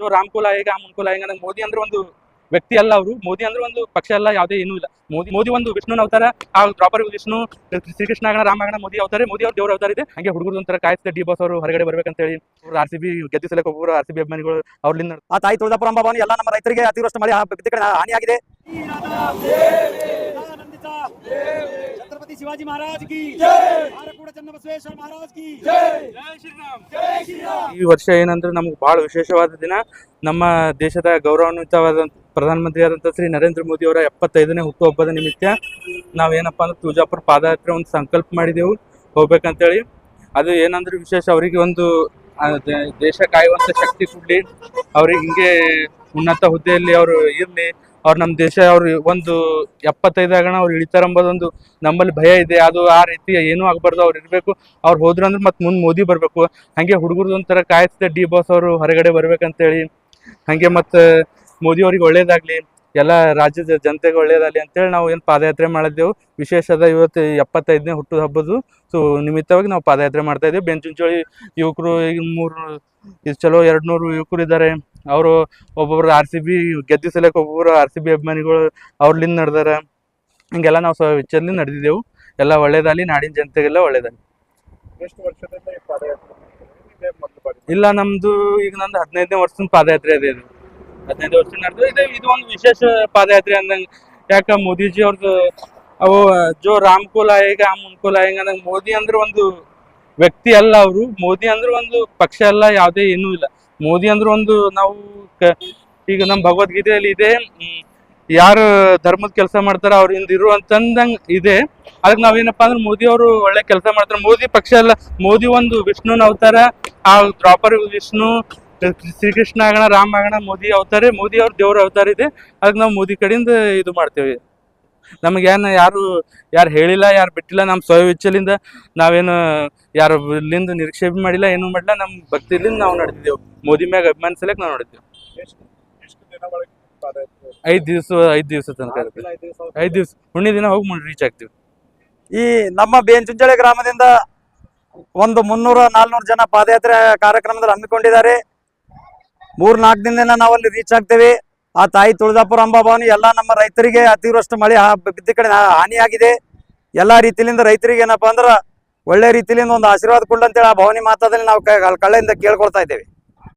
ಜೋ ರಾಮ್ ಕುಲ ಹೇಗೆ ರಾಮ್ ಕುಲ ಹೇಗೆ ಮೋದಿ ಅಂದ್ರೆ ಒಂದು ವ್ಯಕ್ತಿ ಅಲ್ಲ ಅವರು ಮೋದಿ ಅಂದ್ರೆ ಒಂದು ಪಕ್ಷ ಅಲ್ಲ ಯಾವುದೇ ಏನೂ ಇಲ್ಲ ಮೋದಿ ಮೋದಿ ಒಂದು ವಿಷ್ಣುನ ಅವತಾರ ಆ ಪ್ರಾಪರ್ ವಿಷ್ಣು ಶ್ರೀಕೃಷ್ಣ ಆಗಣ ರಾಮ ಆಗಣ ಮೋದಿ ಅವತಾರೆ ಮೋದಿ ಅವ್ರ ದೇವ್ರ ಅವತಾರ ಇದೆ ಹಂಗೆ ಹುಡುಗರು ಒಂಥರ ಕಾಯ್ತಿದೆ ಡಿ ಬಾಸ್ ಅವರು ಹೊರಗಡೆ ಬರಬೇಕಂತ ಹೇಳಿ ಆರ್ ಸಿ ಬಿ ಗೆದ್ದಿಸಲಕ್ಕೆ ಒಬ್ಬರು ಆರ್ ಸಿ ಬಿ ಅಭಿಮಾನಿಗಳು ಅವ್ರಲ್ಲಿಂದ ಆ ತಾಯಿ ತುಳದಾಪುರ ಎಲ್ಲ ನಮ್ಮ ರೈತರಿಗೆ ಅತಿವೃಷ್ಟಿ ಮಳೆ ಹಾನಿಯಾಗಿದೆ शिवाजी महाराज की ಚನ್ನಬಸವೇಶ್ವರ ಮಹಾರಾಜ್ ಕಿ. ಈ ವರ್ಷ ಏನಂದ್ರೆ ನಮ್ಗೆ ಬಹಳ ವಿಶೇಷವಾದ ದಿನ. ನಮ್ಮ ದೇಶದ ಗೌರವಾನ್ವಿತವಾದ ಪ್ರಧಾನಮಂತ್ರಿಯಾದಂಥ ಶ್ರೀ ನರೇಂದ್ರ ಮೋದಿ ಅವರ ಎಪ್ಪತ್ತೈದನೇ ಹುಟ್ಟುಹಬ್ಬದ ನಿಮಿತ್ತ ನಾವೇನಪ್ಪ ಅಂದ್ರೆ ತುಳಜಾಪುರ ಪಾದಯಾತ್ರೆ ಒಂದು ಸಂಕಲ್ಪ ಮಾಡಿದೆವು. ಹೋಗ್ಬೇಕಂತೇಳಿ. ಅದು ಏನಂದ್ರೆ ವಿಶೇಷ ಅವರಿಗೆ ಒಂದು ದೇಶ ಕಾಯುವಂಥ ಶಕ್ತಿ ಕೊಡ್ಲಿ. ಅವ್ರಿಗೆ ಹಿಂಗೆ ಉನ್ನತ ಹುದ್ದೆಯಲ್ಲಿ ಅವರು ಇರಲಿ. ಅವ್ರು ನಮ್ಮ ದೇಶ ಅವ್ರು ಒಂದು ಎಪ್ಪತ್ತೈದಾಗಣ ಅವ್ರು ಇಳಿತಾರ ಅಂಬೋದೊಂದು ನಮ್ಮಲ್ಲಿ ಭಯ ಇದೆ. ಅದು ಆ ರೀತಿ ಏನೂ ಆಗ್ಬಾರ್ದು, ಅವ್ರು ಇರಬೇಕು. ಅವ್ರು ಹೋದ್ರಂದ್ರೆ ಮತ್ತೆ ಮುಂದೆ ಮೋದಿ ಬರಬೇಕು. ಹಂಗೆ ಹುಡುಗರದು ಒಂಥರ ಕಾಯ್ತಿದೆ ಡಿ ಬಾಸ್ ಅವರು ಹೊರಗಡೆ ಬರ್ಬೇಕಂತೇಳಿ, ಹಂಗೆ ಮತ್ತು ಮೋದಿ ಅವ್ರಿಗೆ ಒಳ್ಳೇದಾಗ್ಲಿ. ಎಲ್ಲ ರಾಜ್ಯದ ಜನತೆಗೆ ಒಳ್ಳೇದಾಗಲಿ ಅಂತೇಳಿ ನಾವು ಏನು ಪಾದಯಾತ್ರೆ ಮಾಡಿದ್ದೆವು. ವಿಶೇಷದ ಇವತ್ತು ಎಪ್ಪತ್ತೈದನೇ ಹುಟ್ಟು ಹಬ್ಬದ್ದು. ಸೊ ನಿಮಿತ್ತವಾಗಿ ನಾವು ಪಾದಯಾತ್ರೆ ಮಾಡ್ತಾ ಇದ್ದೀವಿ. ಬೆಂಚುಂಚೋಳಿ ಯುವಕರು ಈಗ ಮೂರು ಇದು ಚಲೋ ಎರಡು ನೂರು ಯುವಕರು ಇದ್ದಾರೆ. ಅವರು ಒಬ್ಬೊಬ್ರು ಆರ್ ಸಿ ಬಿ ಗೆದ್ದು ಸಲಕ್ಕೆ ಒಬ್ಬೊಬ್ರು ಆರ್ ಸಿ ಬಿ ಅಭಿಮಾನಿಗಳು ಅವ್ರಲಿಂದ ನಡೆದಾರೆ. ಹಿಂಗೆಲ್ಲ ನಾವು ಸ್ವ ವಿಚಾರದಿಂದ ನಡೆದಿದ್ದೆವು. ಎಲ್ಲ ಒಳ್ಳೇದಾಗಲಿ ನಾಡಿನ ಜನತೆಗೆಲ್ಲ ಒಳ್ಳೇದಾಗಲಿ ಎಷ್ಟು ವರ್ಷದಿಂದ ಇಲ್ಲ ನಮ್ಮದು ಈಗ ನಂದು ಹದಿನೈದನೇ ವರ್ಷದ ಪಾದಯಾತ್ರೆ ಇದೆ ಇದು ಹದಿನೈದು ವರ್ಷ ನಡೆದು ಇದು. ಇದು ಒಂದು ವಿಶೇಷ ಪಾದಯಾತ್ರೆ ಅಂದಂಗೆ ಯಾಕ ಮೋದಿಜಿ ಅವ್ರದ್ದು ಅವು ಜೋ ರಾಮ್ಕುಲ ಆ ಮುನ್ಕುಲ ಈಗ ನಂಗೆ ಮೋದಿ ಅಂದ್ರೆ ಒಂದು ವ್ಯಕ್ತಿ ಅಲ್ಲ ಅವರು. ಮೋದಿ ಅಂದ್ರೆ ಒಂದು ಪಕ್ಷ ಅಲ್ಲ, ಯಾವುದೇ ಏನೂ ಇಲ್ಲ. ಮೋದಿ ಅಂದ್ರೆ ಒಂದು ನಾವು ಈಗ ನಮ್ಮ ಭಗವದ್ಗೀತೆಯಲ್ಲಿ ಇದೆ ಯಾರು ಧರ್ಮದ ಕೆಲಸ ಮಾಡ್ತಾರ ಅವ್ರ ಹಿಂದ್ ಇರು ಅಂತಂದಂಗ್ ಇದೆ. ಅದಕ್ಕೆ ನಾವೇನಪ್ಪಾ ಅಂದ್ರೆ ಮೋದಿ ಅವರು ಒಳ್ಳೆ ಕೆಲಸ ಮಾಡ್ತಾರೆ. ಮೋದಿ ಪಕ್ಷ ಅಲ್ಲ, ಮೋದಿ ಒಂದು ವಿಷ್ಣುನ ಅವತಾರ. ಆ ದ್ರೌಪದಿ ವಿಷ್ಣು ಶ್ರೀಕೃಷ್ಣ ಆಗೋಣ, ರಾಮ ಆಗೋಣ, ಮೋದಿ ಅವತಾರ, ಮೋದಿ ಅವ್ರ ದೇವ್ರ ಅವತಾರ ಇದೆ. ಅದಕ್ಕೆ ನಾವು ಮೋದಿ ಕಡೆಯಿಂದ ಇದು ಮಾಡ್ತೇವೆ. ನಮಗೇನು ಯಾರು ಯಾರು ಹೇಳಿಲ್ಲ, ಯಾರು ಬಿಟ್ಟಿಲ್ಲ ನಮ್ಮ ಸ್ವಯ ಇಚ್ಛೆಲಿಂದ ನಾವೇನು ಯಾರು ಇಲ್ಲಿಂದ ನಿರೀಕ್ಷೆ ಮಾಡಿಲ್ಲ, ಏನೂ ಮಾಡಿಲ್ಲ ನಮ್ಮ ಭಕ್ತಿಲಿಂದ ನಾವು ನಡೆದಿದ್ದೆವು. ಮೋದಿ ಮ್ಯಾಗ ಅಭಿಮಾನಿಸಲಕ್ಕೆ ನಾವು ಒಳಗೆ ಐದು ದಿವಸ ಐದು ದಿವಸ ತನಕ ಐದು ದಿವಸ ಹುಣ್ಣಿ ದಿನ ಹೋಗಿ ರೀಚ್ ಆಗ್ತೀವಿ. ಈ ನಮ್ಮ ಬೇಂಚುಂಚಳೆ ಗ್ರಾಮದಿಂದ ಒಂದು ಮುನ್ನೂರ ನಾಲ್ನೂರು ಜನ ಪಾದಯಾತ್ರೆ ಕಾರ್ಯಕ್ರಮದಲ್ಲಿ ಹಮ್ಮಿಕೊಂಡಿದ್ದಾರೆ. ಮೂರ್ ನಾಲ್ಕು ದಿನದಿಂದ ನಾವು ಅಲ್ಲಿ ರೀಚ್ ಆಗ್ತೇವೆ. ಆ ತಾಯಿ ತುಳಜಾಪುರ ಅಂಬಾಭವನಿ ಎಲ್ಲ ನಮ್ಮ ರೈತರಿಗೆ ಅತಿವೃಷ್ಟಿ ಮಳೆ ಬಿದ್ದ ಕಡೆ ಹಾನಿಯಾಗಿದೆ. ಎಲ್ಲಾ ರೀತಿಯಿಂದ ರೈತರಿಗೆ ಏನಪ್ಪಾ ಅಂದ್ರ ಒಳ್ಳೆ ರೀತಿಯಿಂದ ಒಂದು ಆಶೀರ್ವಾದ ಕೊಡ್ಲಂತೇಳಿ ಆ ಭವನಿ ಮಾತಾದಲ್ಲಿ ನಾವು ಕಳ್ಳೆಯಿಂದ ಕೇಳ್ಕೊಳ್ತಾ ಇದ್ದೇವೆ.